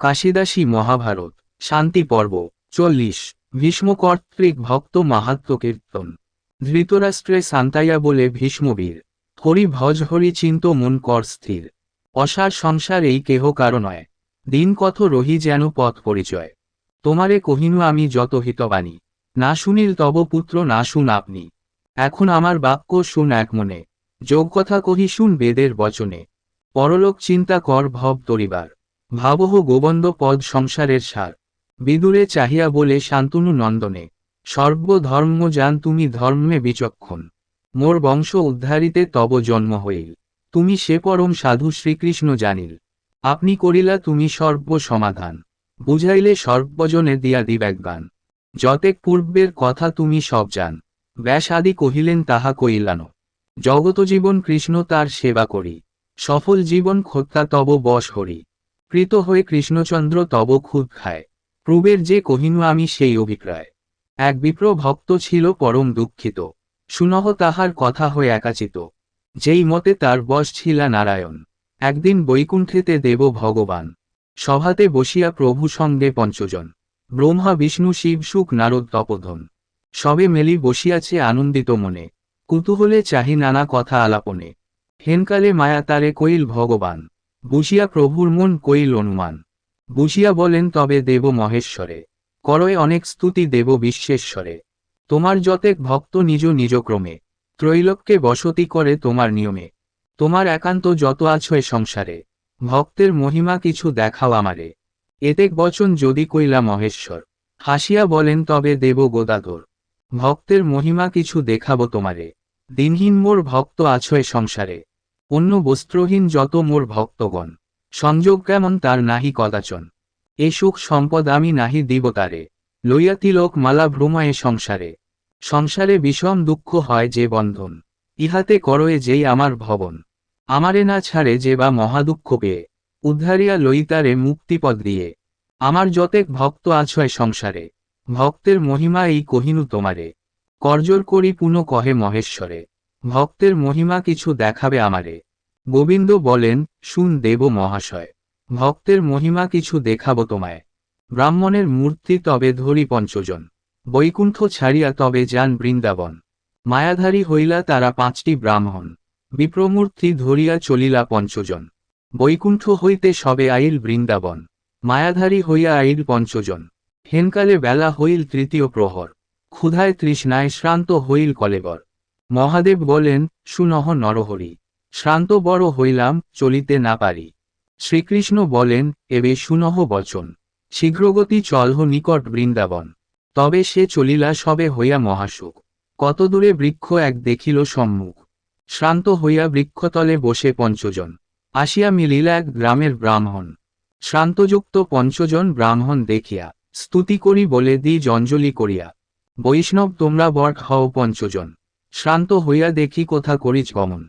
কাশিদাসী মহাভারত, শান্তি পর্ব, চল্লিশ, ভীষ্ম কর্তৃক ভক্ত মাহাত্ম কীর্তন। ধৃতরাষ্ট্রে সান্তাইয়া বলে ভীষ্মবীর, হরি ভজ হরি চিন্ত মন কর স্থির। অসার সংসার এই কেহ কারণয় দিন কত রহি যেন পথ পরিচয়। তোমারে কহিনু আমি যত হিতবাণী, না শুনিল তব পুত্র না শুন আপনি। এখন আমার বাক্য শুন এক মনে যোগকথা কহি শুন বেদের বচনে। পরলোক চিন্তা কর ভব তরিবার। ভাবহ গোবন্দ পদ সংসারের সার। বিদুরে চাহিয়া বলে, শান্তনু নন্দনে সর্বধর্ম যান তুমি ধর্মে বিচক্ষণ। মোর বংশ উদ্ধারিতে তব জন্ম হইল। তুমি সে পরম সাধু শ্রীকৃষ্ণ জানিল। আপনি করিলা তুমি সর্ব সমাধান বুঝাইলে সর্বজনে দিয়া দিব্যাজ্ঞান। যতেক পূর্বের কথা তুমি সব জান। ব্যাস আদি কহিলেন, তাহা কইলানো জগত জীবন কৃষ্ণ তার সেবা করি। সফল জীবন খোত্তা তব বশ হরি কৃত হয়ে কৃষ্ণচন্দ্র তব খুদ খায়। প্রবের যে কহিনু আমি সেই অভিপ্রায়। এক বিপ্র ভক্ত ছিল পরম দুঃখিত। সুনহ তাহার কথা হয়ে একাচিত। যেই মতে তার বশ ছিলা নারায়ণ। একদিন বৈকুণ্ঠেতে দেব ভগবান। সভাতে বসিয়া প্রভু সঙ্গে পঞ্চজন। ব্রহ্মা, বিষ্ণু, শিব, সুখ, নারদ, তপোধন। সবে মেলি বসিয়াছে আনন্দিত মনে। কুতূহলে চাহি নানা কথা আলাপনে। হেনকালে মায়া তারে কইল ভগবান। বুঝিয়া প্রভুর মন কইল অনুমান। বুঝিয়া বলেন, তবে দেব মহেশ্বরে, করয় অনেক স্তুতি দেব বিশ্বেশ্বরে। তোমার যতেক ভক্ত নিজ নিজ ক্রমে ত্রৈলোককে বসতি করে তোমার নিয়মে। তোমার একান্ত যত আছো এ সংসারে, ভক্তের মহিমা কিছু দেখাও আমারে। এতেক বচন যদি কইলা মহেশ্বর, হাসিয়া বলেন, তবে দেব গোদাধর, ভক্তের মহিমা কিছু দেখাবো তোমারে। দিনহীন মোর ভক্ত আছো এ সংসারে। অন্য বস্ত্রহীন যত মোর ভক্তগণ। সংযোগ কেমন তার নাহি কদাচন। এ সুখ সম্পদ আমি নাহি দিব তারে। মালা ভ্রমা এ সংসারে। সংসারে বিষম দুঃখ হয় যে বন্ধন। ইহাতে করয়ে যেই আমার ভবন। আমারে না ছাড়ে যে বা মহাদুঃখ পেয়ে। উদ্ধারিয়া লইতারে মুক্তিপদ দিয়ে। আমার যতেক ভক্ত আছয় সংসারে। ভক্তের মহিমা এই কহিনু তোমারে। করজোর করি পুনঃ কহে মহেশ্বরে। ভক্তের মহিমা কিছু দেখাবে আমারে। গোবিন্দ বলেন, শুন দেব মহাশয়, ভক্তের মহিমা কিছু দেখাব তোমায়। ব্রাহ্মণের মূর্তি তবে ধরি পঞ্চজন, বৈকুণ্ঠ ছাড়িয়া তবে যান বৃন্দাবন। মায়াধারী হইলা তারা পাঁচটি ব্রাহ্মণ, বিপ্রমূর্তি ধরিয়া চলিলা পঞ্চজন। বৈকুণ্ঠ হইতে সবে আইল বৃন্দাবন, মায়াধারী হইয়া আইল পঞ্চজন। হেনকালে বেলা হইল তৃতীয় প্রহর, ক্ষুধায় তৃষ্ণায় শ্রান্ত হইল কলেবর। মহাদেব বলেন, সুনহ নরহরি। শ্রান্ত বড় হইলাম, চলিতে না পারি। শ্রীকৃষ্ণ বলেন, এবে সুনহ বচন। শীঘ্রগতি চলহ নিকট বৃন্দাবন। তবে সে চলিলা সবে হইয়া মহাসুখ। কত দূরে বৃক্ষ এক দেখিল সম্মুখ। শ্রান্ত হইয়া বৃক্ষতলে বসে পঞ্চজন। আসিয়া মিলিলা এক গ্রামের ব্রাহ্মণ। শ্রান্তযুক্ত পঞ্চজন ব্রাহ্মণ দেখিয়া, স্তুতি করি বলে দি জঞ্জলি করিয়া। বৈষ্ণব তোমরা বট হও পঞ্চজন। শ্রান্ত হইয়া দেখি কোথা করিচ গমন।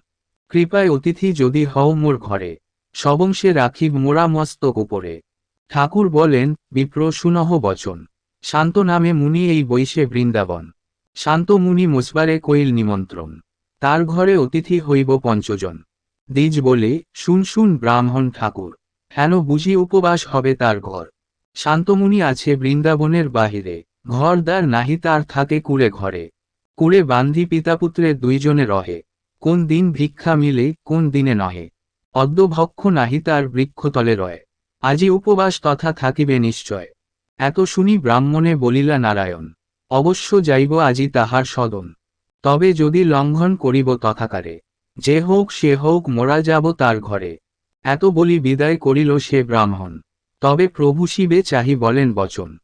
কৃপায় অতিথি যদি হও মোর ঘরে, সবংশে রাখিব মোরা মস্তক উপরে। ঠাকুর বলেন, বিপ্র সুনহ বচন। শান্ত নামে মুনি এই বৈশে বৃন্দাবন। শান্ত মুনি মুসবারে কইল নিমন্ত্রণ। তার ঘরে অতিথি হইব পঞ্চজন। দ্বিজ বলে, শুন শুন ব্রাহ্মণ ঠাকুর, হেন বুঝি উপবাস হবে তার ঘর। শান্তমুনি আছে বৃন্দাবনের বাহিরে, ঘর দ্বার নাহি তার থাকে কুড়ে ঘরে। কুড়ে বান্ধি পিতাপুত্রে দুইজনে রহে, কোন দিন ভিক্ষা মিলে, কোন দিনে নহে। অদ্যভক্ষ নাহি তার বৃক্ষতলে রয়। আজি উপবাস তথা থাকিবে নিশ্চয়। এত শুনি ব্রাহ্মণে বলিলা, নারায়ণ, অবশ্য যাইব আজি তাহার সদন। তবে যদি লঙ্ঘন করিব তথাকারে, যে হোক সে হোক মোরা যাব তার ঘরে এত বলি বিদায় করিল সে ব্রাহ্মণ। তবে প্রভু শিবে চাহি বলেন বচন।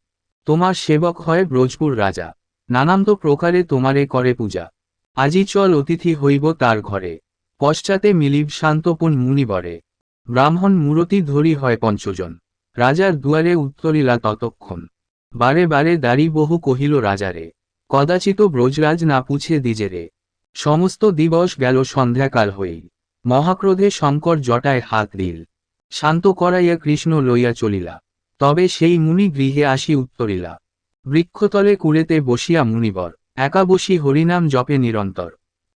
তোমার সেবক হয় ব্রজপুর রাজা। নানান্ত প্রকারে তোমারে করে পূজা। আজি চল অতিথি হইব তার ঘরে। পশ্চাতে মিলিব শান্তপন মুনিবরে। ব্রাহ্মণ মূরতি ধরি হয় পঞ্চজন। রাজার দুয়ারে উত্তরিলা ততক্ষণ। বারে বারে দাড়ি বহু কহিল রাজারে, কদাচিত ব্রজরাজ না পুছে দিজেরে সমস্ত দিবস গেল সন্ধ্যাকাল হই মহাক্রোধে শঙ্কর জটায় হাত দিল। শান্ত করাইয়া কৃষ্ণ লইয়া চলিলা। তবে সেই মুনি গৃহে আসি উত্তরিলা। বৃক্ষতলে কুড়েতে বসিয়া মুনিবর, একা বসি হরিনাম জপে নিরন্তর।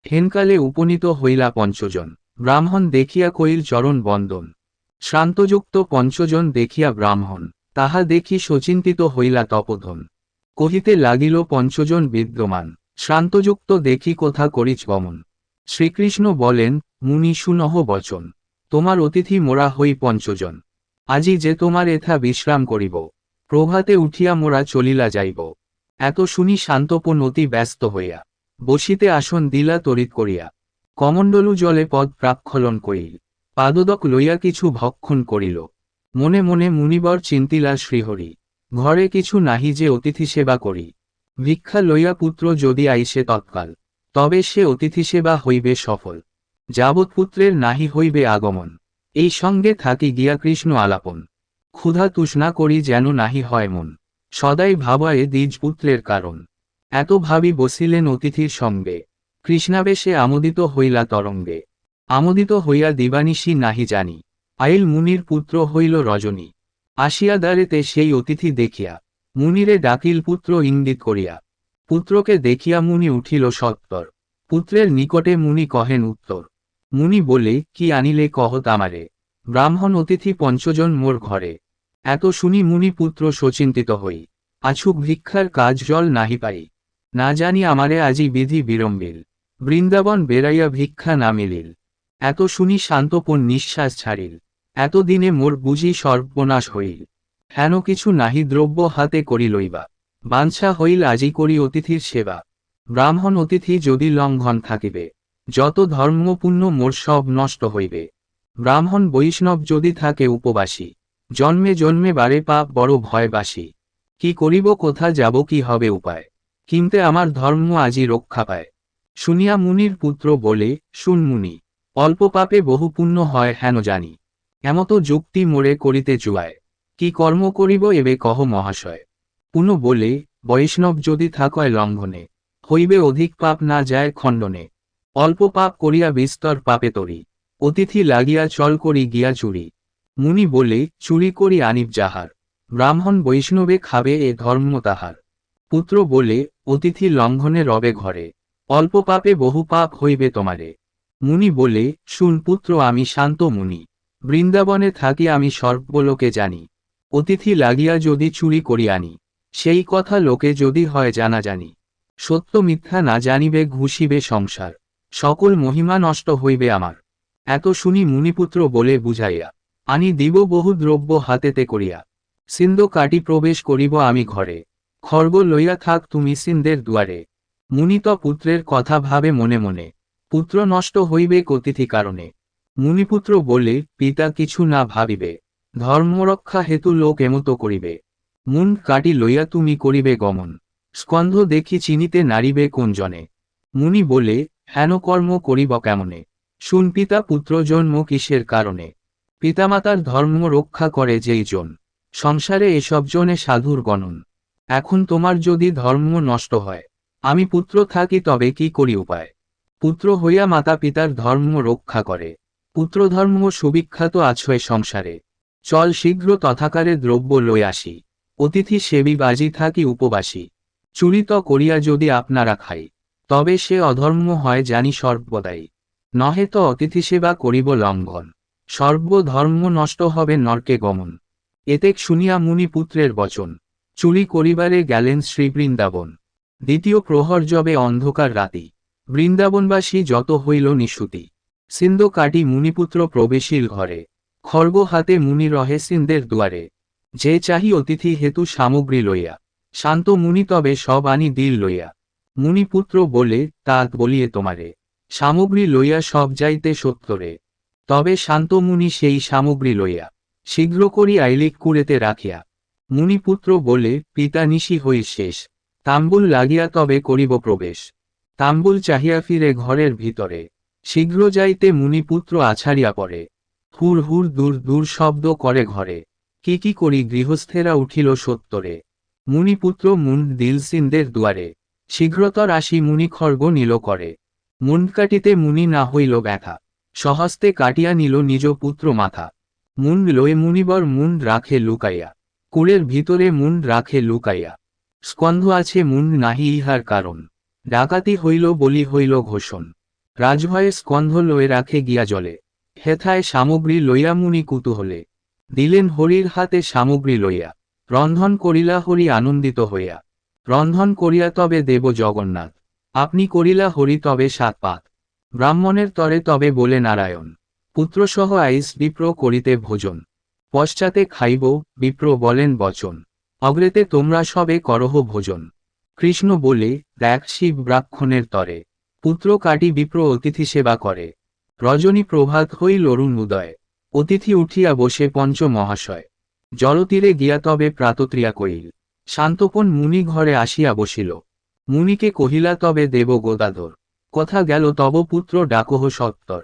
হেনকালে উপনীত হইলা পঞ্চজন, ব্রাহ্মণ দেখিয়া কইল চরণ বন্দন। শ্রান্তযুক্ত পঞ্চজন দেখিয়া ব্রাহ্মণ, তাহা দেখি সচিন্তিত হইলা তপধন। কহিতে লাগিল, পঞ্চজন বিদ্যমান, শ্রান্তযুক্ত দেখি কোথা করিচ গমন। শ্রীকৃষ্ণ বলেন, মুনি সুনহ বচন, তোমার অতিথি মোরা হই পঞ্চজন। আজি যে তোমার এথা বিশ্রাম করিব। প্রভাতে উঠিয়া মোরা চলিলা যাইব। এত শুনি শান্তপন অতি ব্যস্ত হইয়া, বসিতে আসন দিলা তরিত করিয়া। কমণ্ডলু জলে পদ প্রাক্ষলন করিল, পাদদক লইয়া কিছু ভক্ষণ করিল। মনে মনে মুনিবর চিন্তিলা শ্রীহরি, ঘরে কিছু নাহি যে অতিথি সেবা করি। ভিক্ষা লইয়া পুত্র যদি আইসে তৎকাল, তবে সে অতিথি সেবা হইবে সফল। যাবৎ পুত্রের নাহি হইবে আগমন, এই সঙ্গে থাকি গিয়া কৃষ্ণ আলাপন। ক্ষুধা তুষ্ণা করি যেন নাহি হয় মন। সদাই ভাবায় দ্বিজ পুত্রের কারণ। এত ভাবি বসিলেন অতিথির সঙ্গে। কৃষ্ণাবেশে আমোদিত হইলা তরঙ্গে। আমোদিত হইয়া দিবানিশি নাহি জানি। আইল মুনির পুত্র হইল রজনী। আসিয়া দ্বারেতে সেই অতিথি দেখিয়া, মুনিরে ডাকিল পুত্র ইঙ্গিত করিয়া। পুত্রকে দেখিয়া মুনি উঠিল সত্তর পুত্রের নিকটে মুনি কহেন উত্তর। মুনি বলে, কি আনিলে কহ আমারে? ব্রাহ্মণ অতিথি পঞ্চজন মোর ঘরে। এত শুনি মুনি পুত্র শচিন্তিত হই। আছুক ভিক্ষার কাজ জল নাহি পারি। না জানি আমারে আজি বিধি বিড়ম্বিল। বৃন্দাবন বেড়াইয়া ভিক্ষা না মিলিল। এত শুনি শান্তপন নিঃশ্বাস ছাড়িল। এত দিনে মোর বুঝি সর্বনাশ হইল। হেন কিছু নাহি দ্রব্য হাতে করি লইবা। বাঞ্ছা হইল আজি করি অতিথির সেবা। ব্রাহ্মণ অতিথি যদি লঙ্ঘন থাকিবে, যত ধর্মপূর্ণ মোর সব নষ্ট হইবে। ব্রাহ্মণ বৈষ্ণব যদি থাকে উপবাসী, জন্মে জন্মে বারে পাপ বড় ভয়বাসী কি করিব, কোথা যাব, কি হবে উপায়? কিনতে আমার ধর্ম আজি রক্ষা পায়। শুনিয়া মুনির পুত্র বলে, শুন মুনি, অল্প পাপে বহু পুণ্য হয় হেন জানি। এমত যুক্তি মোড়ে করিতে চুয়ায় কি কর্ম করিব এবে কহ মহাশয়? পুনঃ বলে, বৈষ্ণব যদি থাকয় লঙ্ঘনে, হইবে অধিক পাপ না যায় খণ্ডনে। অল্প পাপ করিয়া বিস্তর পাপে তরি। অতিথি লাগিয়া চল করি গিয়া চুরি। মুনি বলে, চুরি করি আনিব যাহার। ব্রাহ্মণ বৈষ্ণবে খাবে এ ধর্ম তাহার। পুত্র বলে, অতিথি লঙ্ঘনে রবে ঘরে। অল্প পাপে বহু পাপ হইবে তোমারে। মুনি বলে, শুন পুত্র, আমি শান্ত মুনি। বৃন্দাবনে থাকি আমি সর্বলোকে জানি। অতিথি লাগিয়া যদি চুরি করি আনি, সেই কথা লোকে যদি হয় জানা জানি। সত্য মিথ্যা না জানিবে, ঘুষিবে সংসার। সকল মহিমা নষ্ট হইবে আমার। এত শুনি মুনিপুত্র বলে বুঝাইয়া, আনি দিব বহু দ্রব্য হাতেতে করিয়া। সিন্ধ কাটি প্রবেশ করিব আমি ঘরে। খর্গ লইয়া থাক তুমি সিন্ধের দুয়ারে মুনিত পুত্রের কথা ভাবে মনে মনে, পুত্র নষ্ট হইবে কতিথি কারণে মুনিপুত্র বলে, পিতা কিছু না ভাবিবে। ধর্মরক্ষা হেতু লোক এমত করিবে। মুন কাটি লইয়া তুমি করিবে গমন। স্কন্ধ দেখি চিনিতে নারিবে কোন জনে মুনি বলে, হেন কর্ম করিব কেমনে? শুন পিতা পুত্র, জন্ম কিসের কারণে? পিতামাতার ধর্ম রক্ষা করে যেই জন। সংসারে এসব জনে সাধুর গণন। এখন তোমার যদি ধর্ম নষ্ট হয়, আমি পুত্র থাকি তবে কি করি উপায়? পুত্র হইয়া মাতা পিতার ধর্ম রক্ষা করে। পুত্র পুত্রধর্ম সুবিখ্যাত আছয় সংসারে। চল শীঘ্র তথাকারে দ্রব্য লই আসি। অতিথি সেবি বাজি থাকি উপবাসী। চুরিত করিয়া যদি আপনারা খাই, তবে সে অধর্ম হয় জানি সর্বদাই। নহে তো অতিথি সেবা করিব লঙ্ঘন। সর্বধর্ম নষ্ট হবে নরকে গমন। এতেক শুনিয়া মুনি পুত্রের বচন চুরি করিবারে গেলেন শ্রী বৃন্দাবন দ্বিতীয় প্রহর জবে অন্ধকার রাতি, বৃন্দাবনবাসী যত হইল নিশুতি। সিন্ধ কাটি মুনিপুত্র প্রবেশীর ঘরে, খর্গ হাতে মুনি রহে সিন্ধের দুয়ারে। যে চাহি অতিথি হেতু সামগ্রী লইয়া, শান্ত মুনি তবে সব আনি দিল লইয়া। মুনিপুত্র বলে তাক বলিয়ে তোমারে সামগ্রী লইয়া সব যাইতে সত্তরে। তবে শান্ত মুনি সেই সামগ্রী লইয়া, শীঘ্র করি আইলিক কুড়েতে রাখিয়া। মুনিপুত্র বলে, পিতা নিশি হই শেষ। তাম্বুল লাগিয়া তবে করিব প্রবেশ। তাম্বুল চাহিয়া ফিরে ঘরের ভিতরে। শীঘ্র যাইতে মুনিপুত্র আছাড়িয়া পড়ে। হুর হুর দূর দূর শব্দ করে ঘরে। কি কি করি গৃহস্থেরা উঠিল সত্তরে। মুনিপুত্র মুন্ড দিল সিন্দের দুয়ারে। শীঘ্রতর আসি মুনি খর্গ নীল করে মুন্ড কাটিতে মুনি না হইল ব্যথা। সহস্তে কাটিয়া নিল নিজ পুত্র মাথা। মুন্ড লয়ে মুনিবর মুন্ড রাখে লুকাইয়া। কুড়ের ভিতরে মুন্ড রাখে লুকাইয়া। স্কন্ধ আছে মুন্ড নাহি ইহার কারণ। ডাকাতি হইল বলি হইল ঘোষণ। রাজভয়ে স্কন্ধ লয়ে রাখে গিয়া জলে। হেথায় সামগ্রী লইয়া মুনি কুতূহলে। দিলেন হরির হাতে সামগ্রী লইয়া। রন্ধন করিলা হরি আনন্দিত হইয়া। রন্ধন করিয়া তবে দেব জগন্নাথ। আপনি করিলা হরি তবে সাত পাত। ব্রাহ্মণের তরে তবে বলে নারায়ণ। পুত্রসহ আইস বিপ্র করিতে ভোজন। পশ্চাতে খাইব, বিপ্র বলেন, বচন। অগ্রেতে তোমরা সবে করহ ভোজন। কৃষ্ণ বলে, দেখ শিব ব্রাক্ষণের তরে। পুত্র কাটি বিপ্র অতিথি সেবা করে। রজনী প্রভাত হইল অরুণ উদয়। অতিথি উঠিয়া বসে পঞ্চ মহাশয়। জলতীরে গিয়া তবে প্রাতত্রিয়া কইল। শান্তপন মুনি ঘরে আসিয়া বসিল। মুনিকে কহিলা, তবে দেব গোদাধর। কথা গেল, তব পুত্র ডাকহ সত্তর।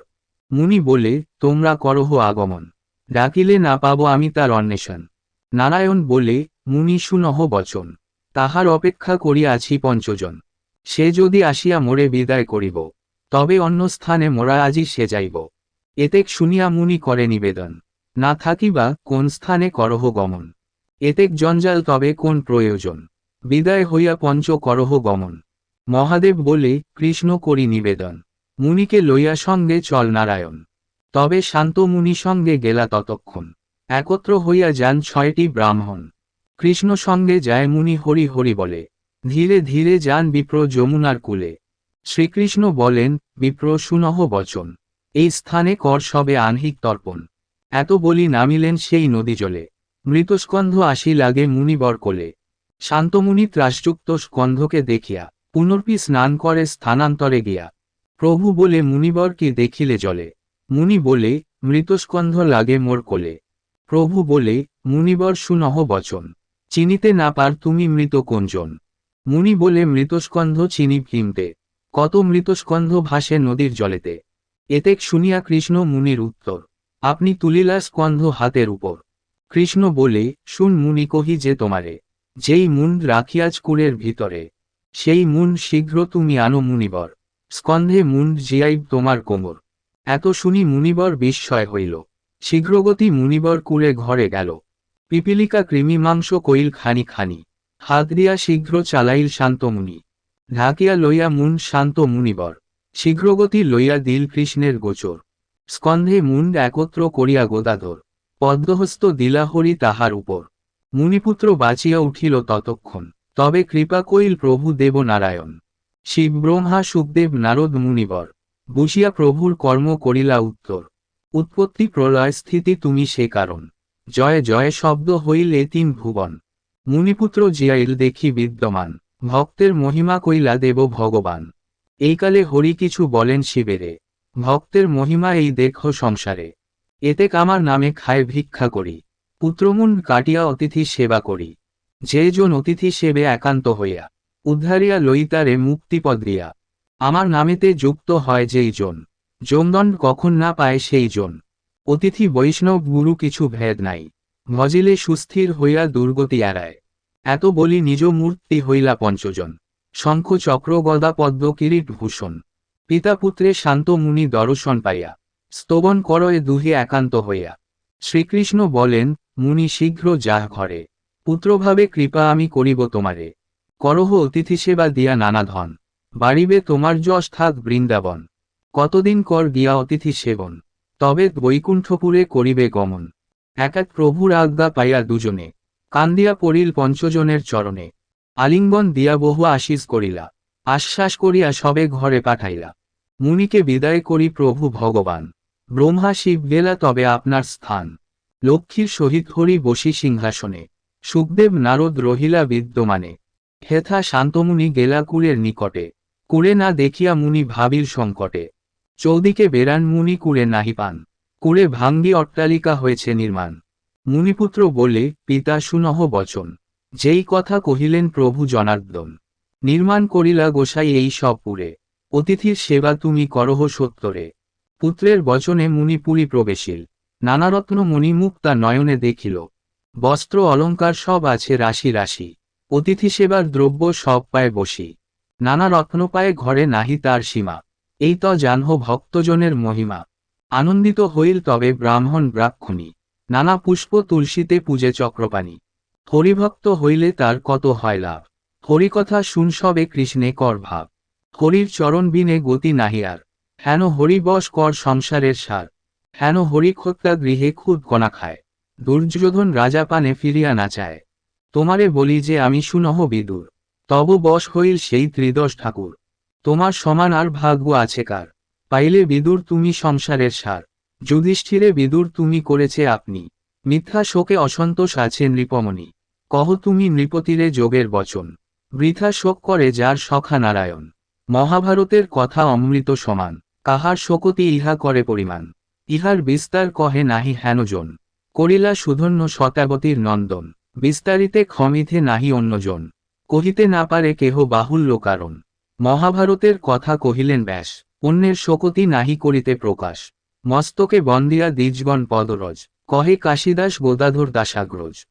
মুনি বলে, তোমরা করহ আগমন। ডাকিলে না পাব আমি তার অন্বেষণ। নারায়ণ বলে, মুনি সুনহ বচন। তাহার অপেক্ষা করিয়া আছি পঞ্চজন। সে যদি আসিয়া মোরে বিদায় করিব, তবে অন্য স্থানে মোরা আজি সে যাইব। এতেক শুনিয়া মুনি করে নিবেদন। না থাকিবা কোন স্থানে করহ গমন। এতেক জঞ্জাল তবে কোন প্রয়োজন। বিদায় হইয়া পঞ্চ করহ গমন। মহাদেব বলে, কৃষ্ণ করি নিবেদন। মুনিকে লইয়া সঙ্গে চল নারায়ণ। তবে শান্ত মুনি সঙ্গে গেলা ততক্ষণ। একত্র হইয়া যান ছয়টি ব্রাহ্মণ। কৃষ্ণ সঙ্গে যায় মুনি হরি হরি বলে। ধীরে ধীরে যান বিপ্র যমুনার কুলে। শ্রীকৃষ্ণ বলেন, বিপ্র সুনহ বচন। এই স্থানে কর সবে আহ্নিক তর্পণ। এত বলি নামিলেন সেই নদী জলে। মৃতস্কন্ধ আসি লাগে মুনিবর কোলে। শান্তমুনি ত্রাসযুক্ত স্কন্ধকে দেখিয়া, পুনর্পি স্নান করে স্থানান্তরে গিয়া, প্রভু বলে মুনিবর কি দেখিলে জলে? মুনি বলে, মৃতস্কন্ধ লাগে মোর কোলে। প্রভু বলে, মুনিবর সুনহ বচন, চিনিতে না পার তুমি মৃত কোনজন? মুনি বলে, মৃতস্কন্ধ চিনি ভীমতে, কত মৃতস্কন্ধ ভাসে নদীর জলেতে? এতেক শুনিয়া কৃষ্ণ মুনির উত্তর, আপনি তুলিলা স্কন্ধ হাতের উপর। কৃষ্ণ বলে, শুন মুনি কহি যে তোমারে যেই মুন্ড রাখিয়াজ কুলের ভিতরে, সেই মুন্ড শীঘ্র তুমি আনো মুনিবর। স্কন্ধে মুন্ড জিয়াইব তোমার কোমর। এত শুনি মুনিবর বিস্ময় হইল। শীঘ্রগতি মুনিবর কুলে ঘরে গেল। পিপিলিকা কৃমি মাংস কইল খানি খানি। হাত শীঘ্র চালাইল শান্ত মুনি। ঢাকিয়া লইয়া মুন শান্ত মুনিবর। শীঘ্রগতি লইয়া দিল কৃষ্ণের গোচর। স্কন্ধে মুন্ড একত্র করিয়া গোদাধর। পদ্মহস্ত দিলাহরি তাহার উপর। মুনিপুত্র বাঁচিয়া উঠিল ততক্ষণ। তবে কৃপা কইল প্রভু দেব নারায়ণ শিব ব্রহ্মা সুখদেব নারদ মুনিবর বুঝিয়া প্রভুর কর্ম করিলা উত্তর। উৎপত্তি প্রলয় স্থিতি তুমি সে কারণ। জয় জয় শব্দ হইল তিন ভুবন। মুনিপুত্র জিয়াইল দেখি বিদ্যমান, ভক্তের মহিমা কইলা দেব ভগবান। এইকালে হরি কিছু বলেন শিবেরে, ভক্তের মহিমা এই দেখ সংসারে। এতে কামার নামে খায় ভিক্ষা করি। পুত্রমুন কাটিয়া অতিথি সেবা করি। যে জন অতিথি সেবে একান্ত হইয়া, উদ্ধারিয়া লইতারে মুক্তিপদ দিয়া। আমার নামেতে যুক্ত হয় যেই জন যমদণ্ড কখন না পায় সেই জন। অতিথি বৈষ্ণব গুরু কিছু ভেদ নাই, ভজিলে সুস্থির হইয়া দুর্গতি এড়ায়। এত বলি নিজ মূর্তি হইলা পঞ্চজন, শঙ্খ চক্র গদা পদ্ম কিরিট ভূষণ। পিতা পুত্রে শান্ত মুনি দর্শন পাইয়া, স্তবন করয়ে দুহে একান্ত হইয়া। শ্রীকৃষ্ণ বলেন মুনি শীঘ্র যা ঘরে। পুত্রভাবে কৃপা আমি করিব তোমারে। করহ অতিথি সেবা দিয়া নানা ধন। বাড়িবে তোমার যশ থাক বৃন্দাবন। কতদিন কর গিয়া অতিথি সেবন। তবে বৈকুণ্ঠপুরে করিবে গমন। একাত প্রভুর আজ্ঞা পাইয়া দুজনে। কান্দিয়া পড়িল পঞ্চজনের চরণে। আলিঙ্গন দিয়া বহু আশিস করিলা। আশ্বাস করিয়া সবে ঘরে পাঠাইলা। মুনিকে বিদায় করি প্রভু ভগবান। ব্রহ্মা শিব গেলা তবে আপনার স্থান। লক্ষ্মীর সহিত হরি বসি সিংহাসনে, সুখদেব নারদ রহিলা বিদ্যমানে। হেথা শান্তমুনি গেলা কুলের নিকটে, কুলে না দেখিয়া মুনি ভাবির সংকটে। চৌদিকে বেরান মুনি কুলে নাহি পান, কুলে ভাঙ্গি অট্টালিকা হয়েছে নির্মাণ। মুনিপুত্র বলে, পিতা সুনহ বচন, যেই কথা কহিলেন প্রভু জনার্দন। নির্মাণ করিলা গোসাই এই সব পুরে অতিথির সেবা তুমি করহ সত্তরে। পুত্রের বচনে মুনিপুরী প্রবেশিল নানারত্ন তা নয়নে দেখিল। বস্ত্র, অলঙ্কার সব আছে রাশি রাশি। অতিথি সেবার দ্রব্য সব পায় বসি। নানা রত্ন পায়ে ঘরে নাহি তার সীমা। এই ত জানহ ভক্তজনের মহিমা। আনন্দিত হইল তবে ব্রাহ্মণ ব্রাক্ষণী নানা পুষ্প তুলসীতে পূজে চক্রপাণী। হরিভক্ত হইলে তার কত হয় লাভ। হরিকথা শুন সবে কৃষ্ণে কর ভাব। হরির চরণ বিনে গতি নাহি আর। হেন হরিবশ কর সংসারের সার। হেন হরিক্ষত্যা গৃহে খুদ কণা খায়। দুর্যোধন রাজা পানে ফিরিয়া না চায়। তোমারে বলি যে আমি সুনহ বিদুর। তব বশ হইল সেই ত্রিদশ ঠাকুর। তোমার সমান আর ভাগ্য আছে কার? পাইলে বিদুর তুমি সংসারের সার। যুধিষ্ঠিরে বিদুর তুমি করেছে আপনি। মিথ্যা শোকে অসন্তোষ আছে নৃপমণি। কহ তুমি নৃপতিরে যোগের বচন। বৃথা শোক করে যার সখা নারায়ণ। মহাভারতের কথা অমৃত সমান। কাহার শোকতি ইহা করে পরিমাণ। ইহার বিস্তার কহে নাহি হেনজন। করিলা সুধন্য শতাবতীর নন্দন, বিস্তারিতে ক্ষমিথে নাহি অন্যজন। কহিতে না পারে কেহ বাহুল্য কারণ। মহাভারতের কথা কহিলেন ব্যাস অন্যের শকতি নাহি করিতে প্রকাশ। মস্তকে বন্দিয়া দ্বিজগণ পদরজ, কহে কাশিদাস গোদাধর দাসাগ্রজ।